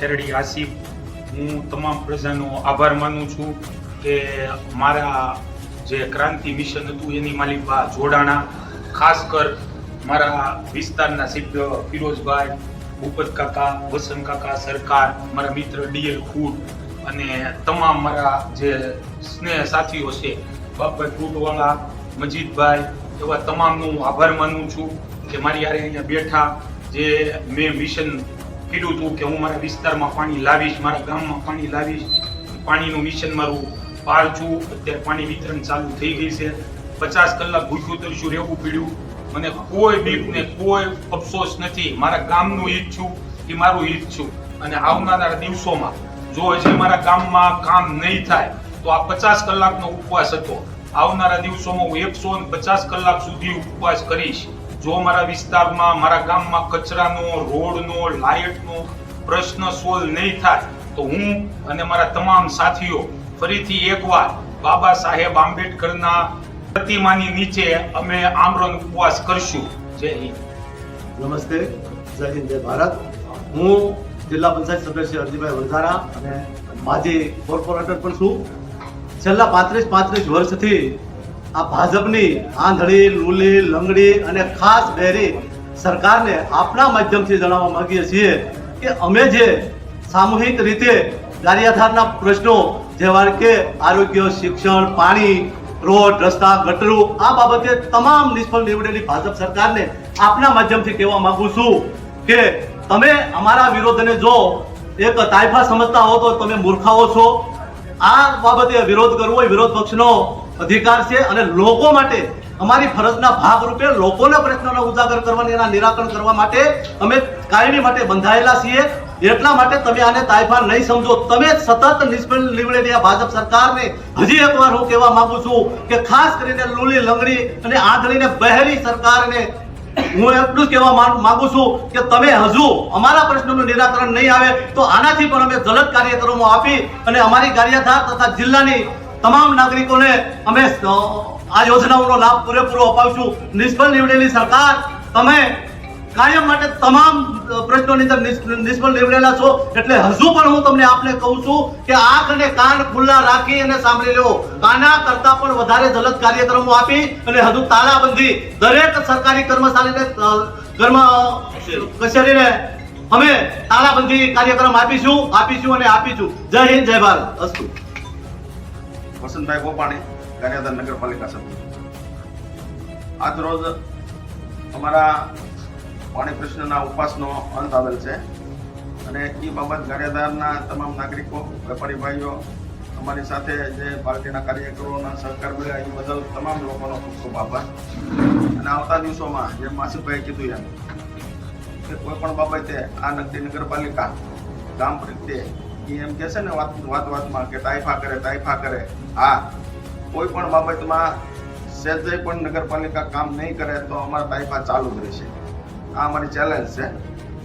ખેરડી આસિફ, હું તમામ પ્રજાનો આભાર માનું છું કે મારા જે ક્રાંતિ મિશન હતું એની માલિકા જોડાણા, ખાસ કર મારા વિસ્તારના સભ્ય ફિરોજભાઈ, ભૂપત કાકા, વસંત કાકા, સરકાર, મારા મિત્ર ડીએલ ફૂડ અને તમામ મારા જે સ્નેહ સાથીઓ છે, બાપભાઈ ફૂટવાળા મજીદભાઈ, એવા તમામનું આભાર માનું છું કે મારી યારે અહીંયા બેઠા જે મેં મિશન કીધું હતું કે હું મારા વિસ્તારમાં પાણી લાવીશ, મારા ગામમાં પાણી લાવીશ, પાણીનું મિશન મારું પાર છું, અત્યારે પાણી વિતરણ ચાલુ થઈ ગઈ છે. પચાસ કલાક ભૂખ્યું તરશું રહેવું પડ્યું? મને કોઈ બીક ને કોઈ અફસોસ નથી. મારા ગામનું હિત છું એ મારું હિત છું. અને આવનારા દિવસોમાં જો હજી મારા ગામમાં કામ નહીં થાય, તો આ પચાસ કલાકનો ઉપવાસ હતો. આવનારા દિવસોમાં હું એકસો પચાસ કલાક સુધી ઉપવાસ કરીશ. જો મારા વિસ્તારમાં, મારા ગામમાં કચરાનો, રોડનો, લાઇટનો પ્રશ્ન સોલ્વ નહીં થાય, તો હું અને મારા તમામ સાથીઓ ફરીથી એકવાર બાબા સાહેબ આંબેડકરના પ્રતિમાની નીચે અમે આમરણ ઉપવાસ કરશું. જય હિન્દ. નમસ્તે. જય હિન્દ, જય ભારત. હું જિલ્લા પંચાયત સભ્ય હરજીભાઈ અરજીભાઈ અને માજી કોર્પોરેટર પણ છું. છેલ્લા પાંત્રીસ પાંત્રીસ વર્ષથી આ ભાજપની આંધળી, લૂલી, લંગડી અને ખાસ બેરી સરકારને આપણા માધ્યમથી જણાવવા માંગીએ છીએ કે અમે જે સામૂહિક રીતે ગારિયાધારના પ્રશ્નો જેવા કે આરોગ્ય, શિક્ષણ, પાણી, રોડ, રસ્તા, ગટરો, આ બાબતે તમામ નિષ્ફળ નીવડેલી ભાજપ સરકારને આપના માધ્યમથી કહેવા માંગુ છું કે તમે અમારા વિરોધને જો એક તાયફા સમજતા હો તો તમે મૂર્ખાઓ છો. આ બાબતે વિરોધ કરવો એ વિરોધ પક્ષનો અધિકાર છે અને લોકો માટે અમારી ફરજના ભાગરૂપે લોકોના પ્રશ્નોને ઉજાગર કરવાની એના નિરાકરણ કરવા માટે અમે કાયમી માટે બંધાયેલા છીએ. એટલા માટે તમે આને તાયફા નહીં સમજો. તમે સતત નિષ્ફળ નીવડેલી આ ભાજપ સરકારને હજી એકવાર હું કહેવા માંગુ છું કે ખાસ કરીને લૂલી લંગડી અને આંધળીને બહેરી સરકારને હું એટલું જ કહેવા માંગ- છું કે તમે હજુ અમારા પ્રશ્નોનું નિરાકરણ નહીં આવે તો આનાથી પણ અમે જલદ કાર્યક્રમો આપી અને અમારી કાર્યધાર તથા જિલ્લાની તમામ નાગરિકોને અમે આ યોજનાઓનો લાભ પૂરેપૂરો અપાવશું. નિષ્ફળ નીવડેલી સરકાર, તમે કાયમ માટે તમામ પ્રશ્નોની અંદર નિષ્ફળ નીવડેલા છો. એટલે હજુ પણ હું તમને આપને કહું છું કે આંખ અને કાન ખુલ્લા રાખી અને સાંભળી લો. આના કરતા પણ વધારે જલદ કાર્યક્રમો આપી અને હજુ તાળાબંધી દરેક સરકારી કર્મચારીને કર્મ, કચેરીને અમે તાળાબંધી કાર્યક્રમ આપીશું આપીશું અને આપીશું. જય હિન્દ, જય ભારત. અસ્તુ. વસંતભાઈ ગોપાણી ગારિયાધાર નગરપાલિકા સભ્ય. આજ રોજ અમારા પાણી પ્રશ્નના ઉપવાસનો અંત આવેલ છે. અને એ બાબત ગારિયાધારના તમામ નાગરિકો, વેપારી ભાઈઓ, અમારી સાથે જે પાર્ટીના કાર્યકરોના સહકાર મળ્યા એ બદલ તમામ લોકોનો ખૂબ ખૂબ આભાર. અને આવતા દિવસોમાં જેમ માસિકભાઈ કીધું એમ કે કોઈ પણ બાબતે આ નગરી નગરપાલિકા ગામ પ્રત્યે એ એમ કહેશે ને વાત વાત વાતમાં કે તાઇફા કરે તાઇફા કરે. હા, કોઈ પણ બાબતમાં સહેજય પણ નગરપાલિકા કામ નહીં કરે તો અમારા તાઇફા ચાલુ જ રહેશે. આ અમારી ચેલેન્જ છે.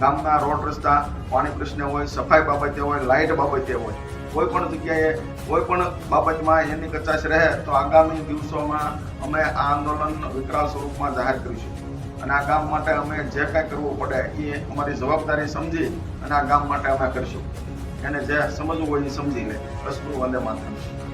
ગામના રોડ રસ્તા, પાણી પ્રશ્ન હોય, સફાઈ બાબતે હોય, લાઇટ બાબતે હોય, કોઈ પણ જગ્યાએ, કોઈ પણ બાબતમાં એની કચાશ રહે તો આગામી દિવસોમાં અમે આ આંદોલન વિકરાળ સ્વરૂપમાં જાહેર કરીશું. અને આ ગામ માટે અમે જે કાંઈ કરવું પડે એ અમારી જવાબદારી સમજી અને આ ગામ માટે અમે કરીશું. એને જે સમજવું હોય એ સમજી લે. રસપુર વંદે માતરમ.